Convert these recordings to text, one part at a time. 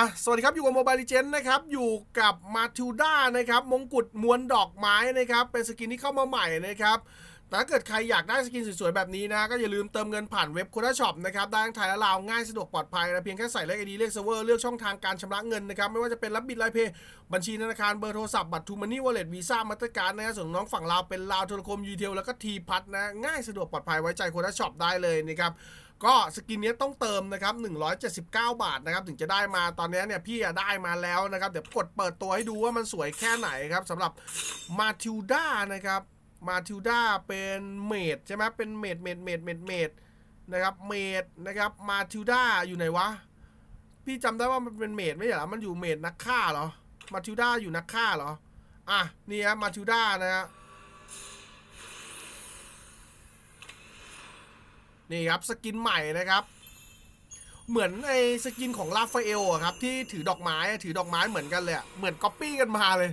อะสวัสดีครับอยู่กับโมบาย e เจนนะครับอยู่กับมาทิวด้านะครับมงกุฎมวลดอกไม้นะครับเป็นสกินที่เข้ามาใหม่นะครับแต่ถ้าเกิดใครอยากได้สกินสวยๆแบบนี้นะก็อย่าลืมเติมเงินผ่านเว็บโคด้าช็อปนะครับได้ทั้งไทยและลาวง่ายสะดวกปลอดภัยนะเพียงแค่ใส่เลขไอดีเลขเซิร์ฟเวอร์เลือกช่องทางการชำระเงินนะครับไม่ว่าจะเป็นรับบิตไลเพย์บัญชีธนาคารเบอร์โทรศัพท์บัตรทูมันนี่วอลเล็ตวีซ่ามาสเตอร์การ์ดนะฮะส่วนน้องฝั่งลาวเป็นลาวโทรคมยูเทลแล้วก็ทีพัทนะง่ายสะดวกปลอดภัยไว้ใจโคด้าช็อปได้เลยนะครับ ก็สกินนี้ต้องเติมนะครับ 179 บาทนะครับถึงจะได้มาตอนนี้เนี่ยพี่ได้มาแล้วนะครับเดี๋ยวกดเปิดตัวให้ดูว่ามันสวยแค่ไหนครับสำหรับมาทิวด้านะครับมาทิวด้าเป็นเมดใช่ไหมเป็นเมดเมดเมดเมดเมดนะครับเมดนะครับมาทิวด้าอยู่ไหนวะ พี่จำได้ว่ามันเป็นเมดไม่ใช่หรอมันอยู่เมดนักฆ่าเหรอมาทิวด้าอยู่นักฆ่าเหรออะนี่ครับมาทิวด้านะฮะ นี่ครับสกินใหม่นะครับ เหมือนไอ้สกินของลาฟาเอลอะครับที่ถือดอกไม้ถือดอกไม้เหมือนกันเลยเหมือนก๊อปปี้กันมาเลย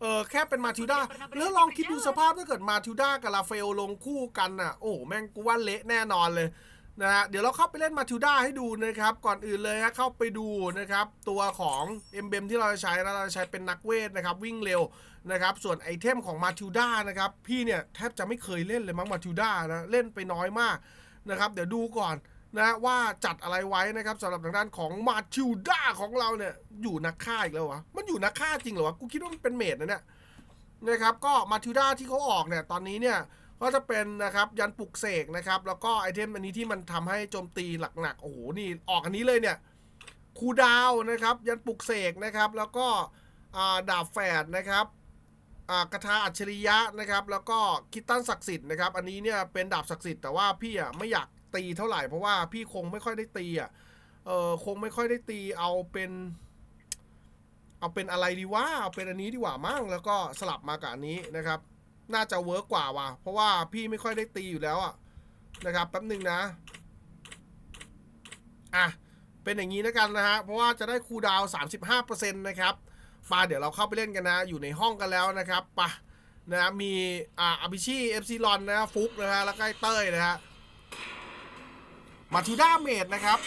เออแค่เป็นมาทิวด้าแล้วลองคิดดูสภาพถ้าเกิดมาทิวด้ากับลาฟาเอลลงคู่กันอะโอ้แม่งกูว่าเละแน่นอนเลยนะฮะเดี๋ยวเราเข้าไปเล่นมาทิวด้าให้ดูนะครับ ก่อนอื่นเลยฮะเข้าไปดูนะครับ ตัวของเอ็มเบมที่เราจะใช้นะเราจะใช้เป็นนักเวทนะครับ วิ่งเร็วนะครับ ส่วนไอเทมของมาทิวด้านะครับ พี่เนี่ยแทบจะไม่เคยเล่นเลยมั้งมาทิวด้านะเล่นไปน้อยมาก นะครับ เดี๋ยวดูก่อนนะว่าจัดอะไรไว้นะครับสำหรับทางด้านของมาทิวด้าของเราเนี่ยอยู่นักฆ่าอีกแล้ววะมันอยู่นักฆ่าจริงเหรอวะกูคิดว่ามันเป็นเมดนะเนี่ยนะครับก็มาทิวด้าที่เขาออกเนี่ยตอนนี้เนี่ยก็จะเป็นนะครับยันปลุกเสกนะครับแล้วก็ไอเทมอันนี้ที่มันทำให้โจมตีหนักๆโอ้โหนี่ออกอันนี้เลยเนี่ยคูดาวนะครับยันปลุกเสกนะครับแล้วก็ดาบแฝดนะครับ กระทาอัจฉริยะนะครับ แล้วก็คิตตันศักดิ์สิทธิ์นะครับ อันนี้เนี่ยเป็นดาบศักดิ์สิทธิ์แต่ว่าพี่อะไม่อยากตีเท่าไหร่เพราะว่าพี่คงไม่ค่อยได้ตีอะเออคงไม่ค่อยได้ตีเอาเป็น เอาเป็นอะไรดีวะเอาเป็นอันนี้ดีกว่ามั้งแล้วก็สลับมากับอันนี้นะครับ น่าจะเวิร์กกว่าว่ะเพราะว่าพี่ไม่ค่อยได้ตีอยู่แล้วอะนะครับแป๊บหนึ่งนะอะเป็นอย่างนี้แล้วกันนะฮะเพราะว่าจะได้คูดาวน์35%นะครับ มาเดี๋ยวเราเข้าไปเล่นกันนะ อยู่ในห้องกันแล้วนะครับปะนะมีอ่าอภิชีเอฟซีรอนนะฟุกนะฮะแล้วก็ไอ้เต้ยนะฮะมาทูด้าเมดนะครับ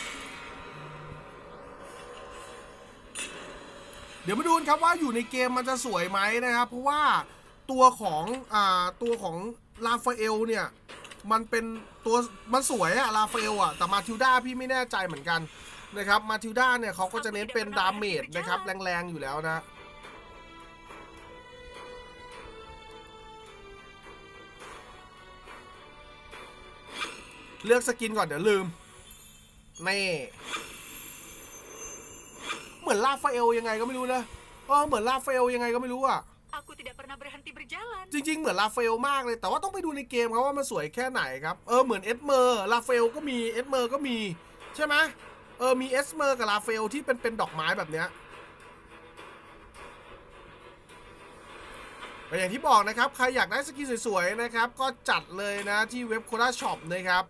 เดี๋ยวมาดูนครับว่าอยู่ในเกมมันจะสวยไหมนะครับ เพราะว่าตัวของอ่าตัวของลาฟาเอลเนี่ยมันเป็นตัวมันสวยอะลาฟาเอลอะแต่มาทิวด้าพี่ไม่แน่ใจเหมือนกัน นะครับมาทิวด้าเนี่ยเขาก็จะเน้นเป็นดาเมจนะครับแรงๆอยู่แล้วนะเลือกสกินก่อนเดี๋ยวลืมนี่เหมือนลาฟาเอลยังไงก็ไม่รู้นะเออเหมือนลาฟาเอลยังไงก็ไม่รู้อะ Aku tidak pernah berhenti berjalan. จริงๆ เหมือนลาฟาเอลมากเลย แต่ว่าต้องไปดูในเกมครับว่ามันสวยแค่ไหนครับ เออเหมือนเอสเมอร์ลาฟาเอลก็มีเอสเมอร์ก็มีใช่ไหม เออมีเอสเมอร์กับลาเอลที่เป็นเป็นดอกไม้แบบเนี้ยแต่อย่างที่บอกนะครับ ใครอยากได้สกินสวยๆนะครับ ก็จัดเลยนะที่เว็บโค d าช็อปนะครับ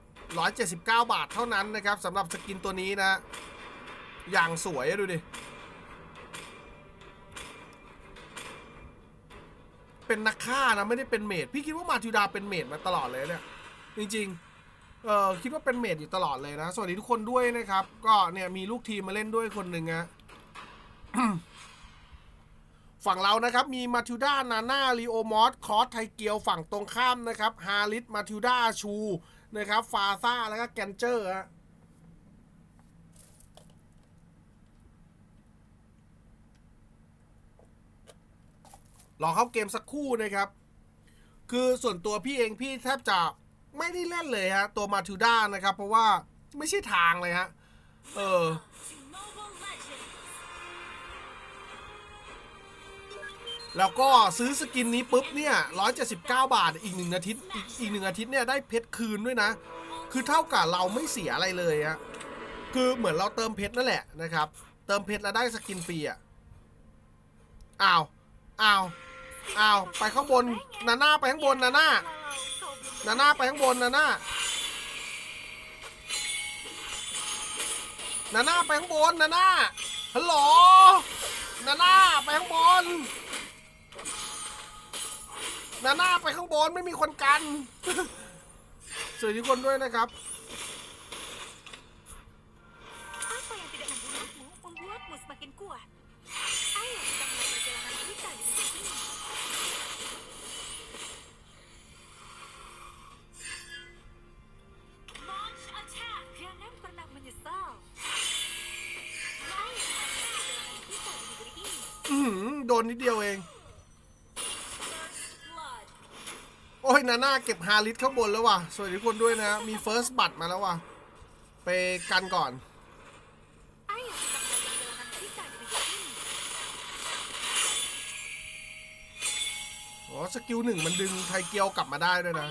179 บาทเท่านั้นนะครับสำหรับสกินตัวนี้นะ อย่างสวยดูดิ เป็นนักฆ่านะ ไม่ได้เป็นเมดพี่คิดว่ามาทิวดาเป็นเมดมาตลอดเลยเนี่ย จริง ๆ เออคิดว่าเป็นเมดอยู่ตลอดเลยนะ สวัสดีทุกคนด้วยนะครับ ก็เนี่ยมีลูกทีมมาเล่นด้วยคนหนึ่งอะฝั่งเรานะครับ มีมาทิวด้านาน่าลีโอมอสคอสไทเกียวฝั่งตรงข้ามนะครับ ฮาริสมาทิวด้าชูนะครับ ฟาซ่า แล้วก็แกนเจอร์ฮะรอเข้าเกมสักคู่นะครับ คือส่วนตัวพี่เองพี่แทบจะ ไม่ได้เล่นเลยฮะ ตัวมาทิวด้านะครับ เพราะว่าไม่ใช่ทางเลยฮะ เออ แล้วก็ซื้อสกินนี้ปุ๊บเนี่ย 179 บาทอีกหนึ่งอาทิตย์ อีกอีกหนึ่งอาทิตย์เนี่ยได้เพชรคืนด้วยนะ คือเท่ากับเราไม่เสียอะไรเลยฮะ คือเหมือนเราเติมเพชรนั่นแหละนะครับ เติมเพชรแล้วได้สกินฟรีอะ อ้าว อ้าว อ้าว ไปข้างบน นาน่าไปข้างบน นาน่า นาน่าไปข้างบนนาน่านาน่าไปข้างบนนาน่าฮัลโหลนาน่าไปข้างบนนาน่าไปข้างบนไม่มีคนกันสวัสดีทุกคนด้วยนะครับ apa yang tidak membunuhmu membuatmu semakin อื้ โดนนิดเดียวเอง โอ้ยนาน่าเก็บฮาริสข้างบนแล้วว่ะ สวัสดีคนด้วยนะ มีเฟิร์สบัตมาแล้วว่ะ ไปกันก่อนอ๋อสกิลหนึ่งมันดึงไทเกียวกลับมาได้ด้วยนะ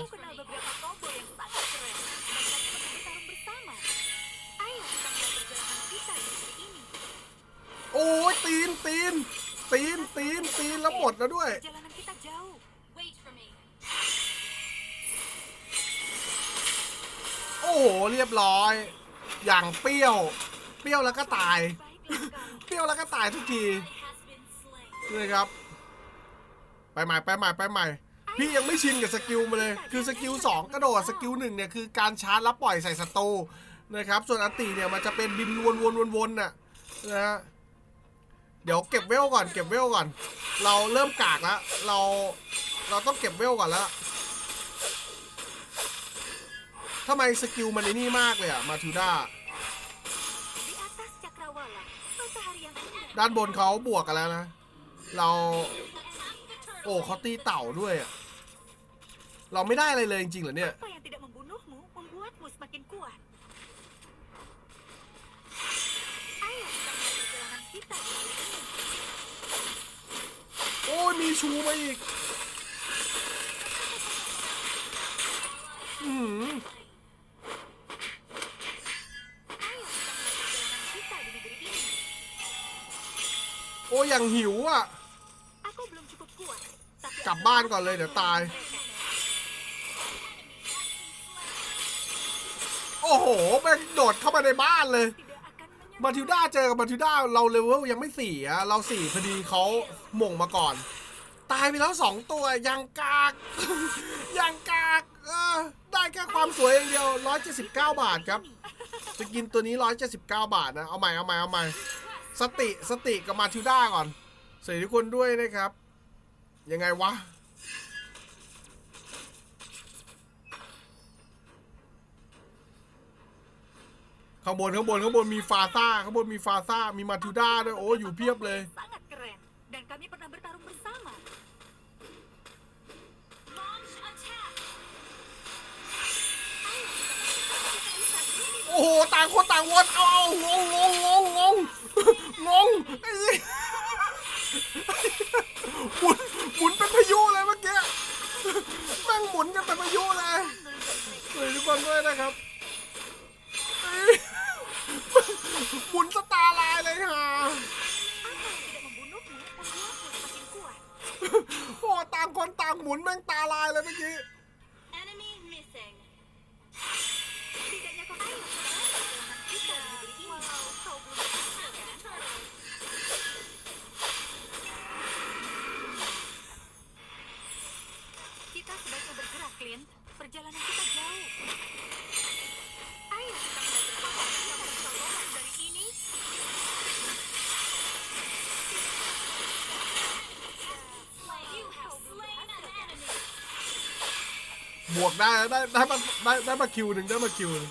โอ้ยตีนตีน ตีนตีนตีนแล้วหมดแล้วด้วย Jalanan kita jauh. Wait for me. โอ้โหเรียบร้อย อย่างเปรี้ยว เปรี้ยวแล้วก็ตาย Baiklah kau. เปรี้ยวแล้วก็ตายทุกที has been slain. เลยครับ ไปใหม่ไปใหม่ไปใหม่ พี่ยังไม่ชินกับสกิลมาเลย คือสกิลสองกระโดดสกิลหนึ่งเนี่ยคือการชาร์จแล้วปล่อยใส่ศัตรูนะครับ ส่วนอันติเนี่ยมันจะเป็นบินวนวนวนวนน่ะนะฮะ เดี๋ยวเก็บเวลก่อน เก็บเวลก่อน เราเริ่มกากแล้วเราเราต้องเก็บเวลก่อนแล้วทำไมสกิลมันไอ้นี่มากเลยอะมาทูด้าด้านบนเขาบวกกันแล้วนะ เรา โอ้เขาตีเต่าด้วยอะเราไม่ได้อะไรเลยจริงๆเหรอเนี่ย Apa yang tidak membunuhmu membuatmu semakin kuat. Ayo kita mulai perjalanan kita di negeri ini. โอ้ย มีชูมาอีกอือหือ Ayo kita mulai perjalanan kita di negeri ini. โอ้ยอย่างหิวอะ กลับบ้านก่อนเลยเดี๋ยวตาย โอ้โหแม่งโดดเข้ามาในบ้านเลยมาทิวด้าเจอกับมาทิวด้าเราเลเวลยังไม่สี่อะเราสี่พอดีเขาหม่งมาก่อน ตายไปแล้วสองตัวยังกากยังกากเออได้แค่ความสวยอย่างเดียว 179 บาทครับจะกินตัวนี้ 179 บาทนะ เอาใหม่เอาใหม่เอาใหม่สติสติกับมาทิวด้าก่อนสวัสดีทุกคนด้วยนะครับ ยังไงวะข้างบนข้างบนข้างบนมีฟาซ่าข้างบนมีฟาซ่ามีมาทิวด้าด้วยโอ้อยู่เพียบเลย โอ้โหต่างคนต่างวนเอาเอางงงงงงงงงไอ้หมุนหมุนเป็นพายุเลยเมื่อกี้แม่งหมุนกันเป็นพายุเลย บวกได้ได้ได้มาได้ได้มาคิวหนึ่งได้มาคิวหนึ่ง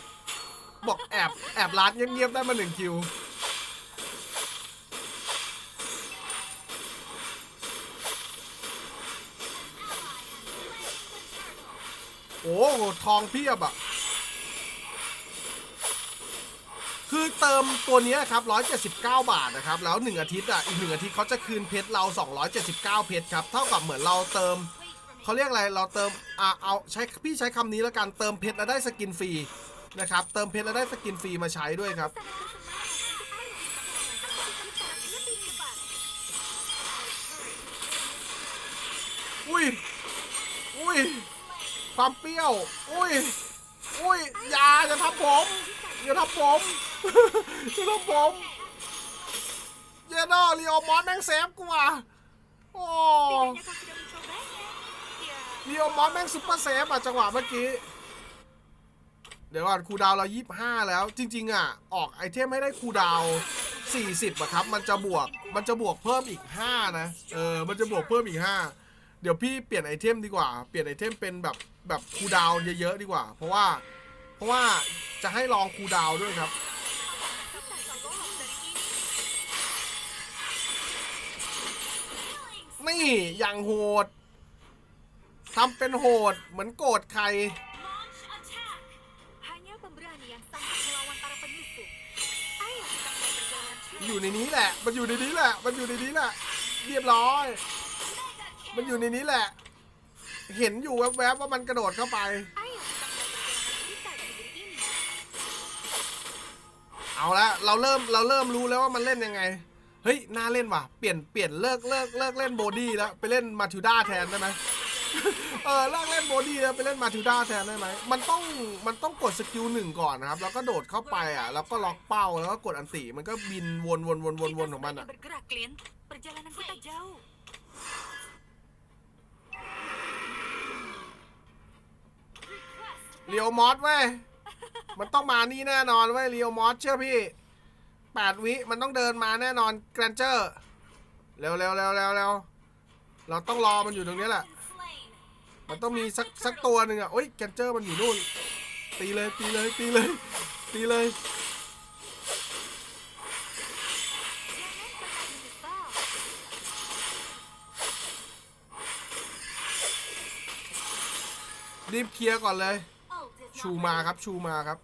บอกแอบแอบร้านเงียบๆได้มาหนึ่งคิวโอ้โหทองเพียบอะคือเติมตัวนี้ครับ 179 บาทนะครับ แล้ว 1 อาทิตย์อะ อีก 1 อาทิตย์เขาจะคืนเพชรเรา 279 เพชรครับ เท่ากับเหมือนเราเติม เขาเรียกอะไรเราเติมอ่าเอาใช้พี่ใช้คำนี้แล้วกันเติมเพชรแล้วได้สกินฟรีนะครับเติมเพชรแล้วได้สกินฟรีมาใช้ด้วยครับอุ้ยอุ้ยความเปรี้ยว อุ้ย อุ้ย อย่าอย่าทำผม อย่าทำผม อย่าทำผม เยนอรีโอมอนแม่งเซฟกูว่ะโอ้ Tidaknya kau sudah mencobanya. Ya, รีโอมอนแม่งซุปเปอร์เซฟอะจังหวะเมื่อกี้ เดี๋ยวก่อนคูดาวเรายี่ห้าแล้ว จริง ๆ อะ ออกไอเทมให้ได้คูดาวน์40อะครับ มันจะบวกมันจะบวกเพิ่มอีก5นะ เออ มันจะบวกเพิ่มอีก5เดี๋ยวพี่เปลี่ยนไอเทมดีกว่า เปลี่ยนไอเทมเป็นแบบแบบคูดาวเยอะๆดีกว่า เพราะว่า เพราะว่าจะให้ลองคูดาวด้วยครับนี่อย่างโหด ทำเป็นโหดเหมือนโกรธใคร Launch attack. Hanya pemberani yang sanggup melawan para penyusup. Ayo kita mulai perjalanan อยู่ในนี้แหละ มันอยู่ในนี้แหละ มันอยู่ในนี้แหละ เรียบร้อย มันอยู่ในนี้แหละ เห็นอยู่แวบๆว่ามันกระโดดเข้าไป Ayo kita mulai perjalanan kita di negeri ini. เอาละเราเริ่มเราเริ่มรู้แล้วว่ามันเล่นยังไง เฮ้ยน่าเล่นว่ะ เปลี่ยนเปลี่ยนเลิกเลิกเลิกเล่นโบดี้แล้ว ไปเล่นมาทิวด้าแทนได้ไหม เออลิกเล่นโบดี้แล้วไปเล่นมาทิวด้าแทนได้ไหมมันต้องมันต้องกดสกิลหนึ่งก่อนนะครับ แล้วก็โดดเข้าไปอะ แล้วก็ล็อกเป้าแล้วก็กดอันติมันก็บินวนวนวนวนวนของมันอะ sebaiknya bergerak, Clint. Perjalanan kita jauh. เรียวมอสเว้ย มันต้องมานี่แน่นอนเว้ยเรียวมอสเชื่อพี่แปดวิมันต้องเดินมาแน่นอนแกรนเจอร์ เร็วเร็วเร็วเร็วเร็วเราต้องรอมันอยู่ตรงนี้แหละ มันต้องมีสักสักตัวหนึ่งอะโอ้ยแกนเจอร์มันอยู่นู่น ตีเลยตีเลยตีเลยตีเลย รีบเคลียร์ก่อนเลย ชูมาครับชูมาครับ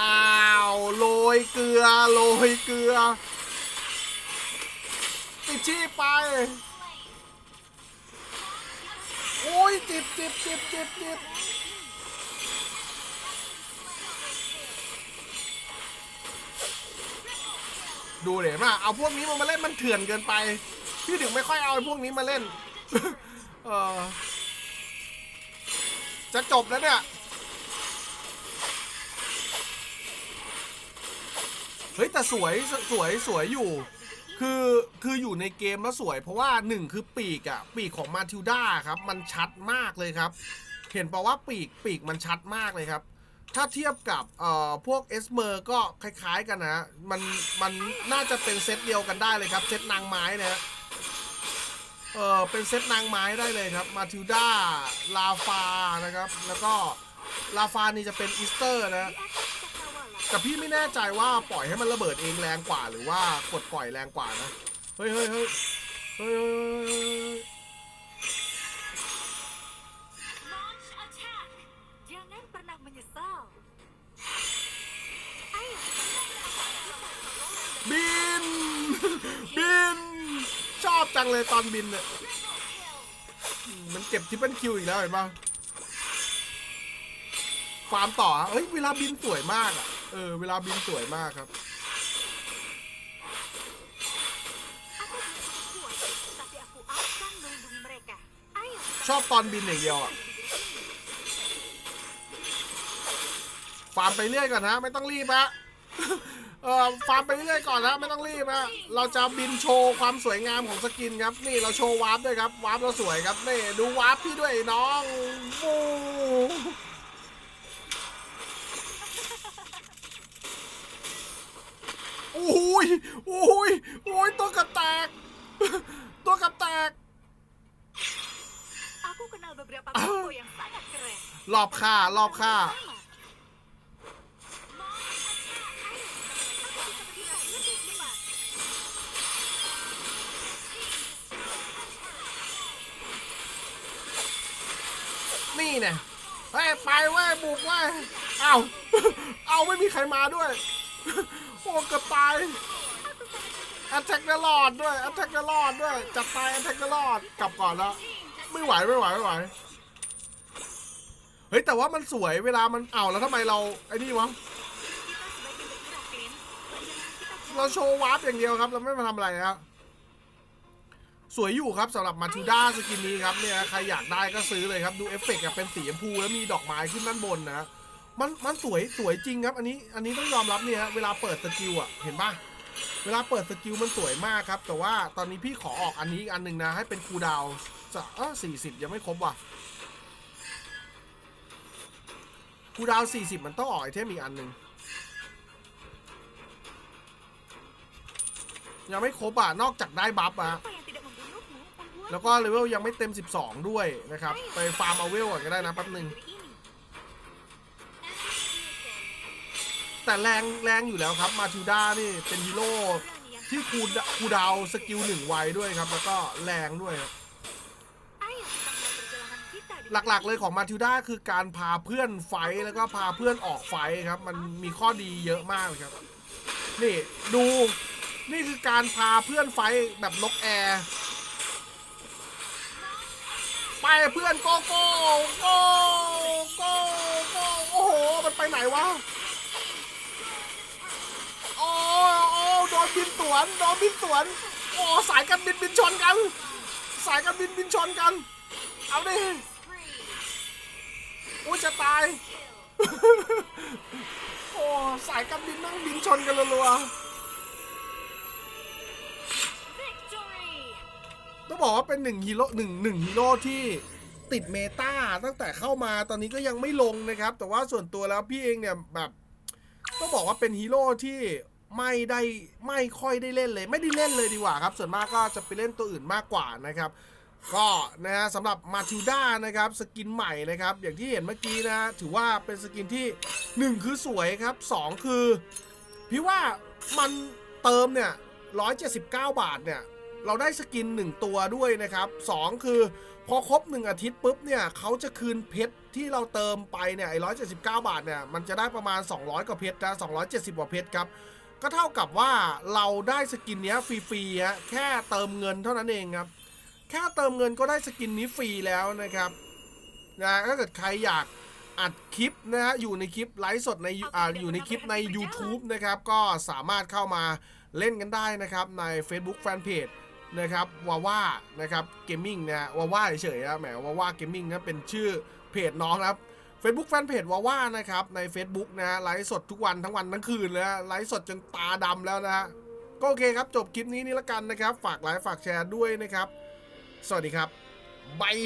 อ้าวโรยเกลือโรยเกลือติดชีพไป อ้ยจิบจิบจิบจิบจิบดูเดี๋ยวมาเอาพวกนี้มาเล่นมันเถื่อนเกินไป พี่ถึงไม่ค่อยเอาพวกนี้มาเล่น เออจะจบแล้วเนี่ย เฮ้ยแต่สวยสวยสวยอยู่ คือคืออยู่ในเกมแล้วสวย เพราะว่าหนึ่งคือปีกอะปีกของมาทิวด้าครับ มันชัดมากเลยครับ เห็นปล่าว่าปีกปีกมันชัดมากเลยครับ ถ้าเทียบกับเอ่อพวกเอสเมอร์ก็คล้ายๆกันนะฮะมันมันน่าจะเป็นเซตเดียวกันได้เลยครับ เซตนางไม้นะฮะเออเป็นเซตนางไม้ได้เลยครับมาทิวด้าลาฟานะครับ แล้วก็ลาฟานี่จะเป็นอีสเตอร์นะ แต่พี่ไม่แน่ใจว่าปล่อยให้มันระเบิดเองแรงกว่าหรือว่ากดปล่อยแรงกว่านะ เฮ้ยเฮ้ยเฮ้ยเฮ้ยเฮ้ยเฮ้ยเฮ้ยบิน บิน ชอบจังเลยตอนบินเนี่ยอืมมันเก็บทิปเปิลคิวอีกแล้วเห็นปะฟามต่อเฮ้ย เวลาบินสวยมากอะ เออ เวลาบินสวยมากครับ Aku belum cukup kuat, tapi aku akan melindungi mereka. Ayo kita ชอบตอนบินอย่างเดียวอะ ฟาร์มไปเรื่อยก่อนนะ ไม่ต้องรีบฮะเออฟาร์มไปเรื่อยก่อนนะไม่ต้องรีบฮะเราจะบินโชว์ความสวยงามของสกินครับ นี่เราโชว์วาร์ปด้วยครับวาร์ปเราสวยครับนี่ดูวาร์ปพี่ด้วยน้องฟู โอ้ยโอ้ยโอ้ยตัวกับแตก ตัวกับแตก Aku kenal beberapa combo yang sangat keren. รอบค่ารอบค่า Sama. Launch attack. Ayo, aku bisa bergerak lebih cepat. นี่เนี่ยเฮ้ยไปเว้ยบุกเว้ยเอ้าเอาไม่มีใครมาด้วย โอ้เกือบตายแอตแทกเดลอดด้วยแอตแทกเดลอดด้วย จับตายแอตแทกเดลอด กลับก่อนแล้วไม่ไหวไม่ไหวไม่ไหว เฮ้ย แต่ว่ามันสวยเวลามันเอ้าแล้วทำไมเรา ไอ้นี่วะ เราโชว์วาร์ปอย่างเดียวครับ เราไม่มาทำอะไรครับสวยอยู่ครับสำหรับมาทูด้าสกินนี้ครับเนี่ยใครอยากได้ก็ซื้อเลยครับ ดูเอฟเฟกต์เป็นสีชมพูแล้วมีดอกไม้ขึ้นด้านบนนะ มันมันสวยสวยจริงครับ อันนี้อันนี้ต้องยอมรับเนี่ยเวลาเปิดสกิลอะเห็นปะเวลาเปิดสกิลมันสวยมากครับ แต่ว่าตอนนี้พี่ขอออกอันนี้อีกอันหนึ่งนะ ให้เป็นคูดาวจะเออสี่สิบยังไม่ครบว่ะคูดาวสี่สิบมันต้องออกไอเทมอีกอันหนึ่งยังไม่ครบอะนอกจากได้บัฟอะแล้วก็เลเวลยังไม่เต็ม 12 ด้วยนะครับ ไปฟาร์มเอาเวลก่อนก็ได้นะแป๊บหนึ่ง แต่แรงแรงอยู่แล้วครับมาทูด้านี่เป็นฮีโร่ที่คูดคูดาวสกิลหนึ่งไวด้วยครับ แล้วก็แรงด้วยครับหลักๆเลยของมาทิวด้าคือการพาเพื่อนไฟแล้วก็พาเพื่อนออกไฟครับ มันมีข้อดีเยอะมากเลยครับ นี่ดูนี่คือการพาเพื่อนไฟแบบนกแอร์ไปเพื่อนโกโก้โกโก้โกโอ้โห มันไปไหนวะ บินสวนโดนบินสวนโอ้สายการบินบินชนกัน สายการบินบินชนกัน เอาดิโอ้ยจะตายโอ้สายการบินนั่งบินชนกันรัวๆต้องบอกว่าเป็นหนึ่งฮีโร่หนึ่งหนึ่งฮีโร่ที่ติดเมตาตั้งแต่เข้ามาตอนนี้ก็ยังไม่ลงนะครับ แต่ว่าส่วนตัวแล้วพี่เองเนี่ยแบบต้องบอกว่าเป็นฮีโร่ที่ ไม่ได้ไม่ค่อยได้เล่นเลย ไม่ได้เล่นเลยดีกว่าครับ ส่วนมากก็จะไปเล่นตัวอื่นมากกว่านะครับก็นะฮะสำหรับมาทิวด้านะครับสกินใหม่นะครับ อย่างที่เห็นเมื่อกี้นะฮะถือว่าเป็นสกินที่ 1 คือสวยครับ 2 คือ พี่ว่ามันเติมเนี่ย179 บาทเนี่ยเราได้สกิน 1 ตัวด้วยนะครับ 2 คือพอครบ 1 อาทิตย์ปุ๊บเนี่ยเขาจะคืนเพชรที่เราเติมไปเนี่ยไอ้179บาทเนี่ยมันจะได้ประมาณ 200 กว่าเพชรนะ270 กว่าเพชรครับ ก็เท่ากับว่าเราได้สกินนี้ฟรีๆฮะแค่เติมเงินเท่านั้นเองครับ แค่เติมเงินก็ได้สกินนี้ฟรีแล้วนะครับนะถ้าเกิดใครอยากอัดคลิปนะฮะอยู่ในคลิปไลฟ์สดในอ่าอยู่ในคลิปใน YouTube นะครับก็สามารถเข้ามาเล่นกันได้นะครับใน Facebook Fanpage นะครับวาว่านะครับเกมมิ่งนะวาว่าเฉยๆนะแหมวาว่าเกมมิ่งนะเป็นชื่อเพจน้องนะครับ Facebook Fanpage วาว่านะครับ ใน Facebook นะฮะไลฟ์สดทุกวันทั้งวันทั้งคืนเลยไลฟ์สดจนตาดำแล้วนะฮะก็โอเคครับ จบคลิปนี้นี่ละกันนะครับ ฝากไลค์ฝากแชร์ด้วยนะครับ สวัสดีครับบาย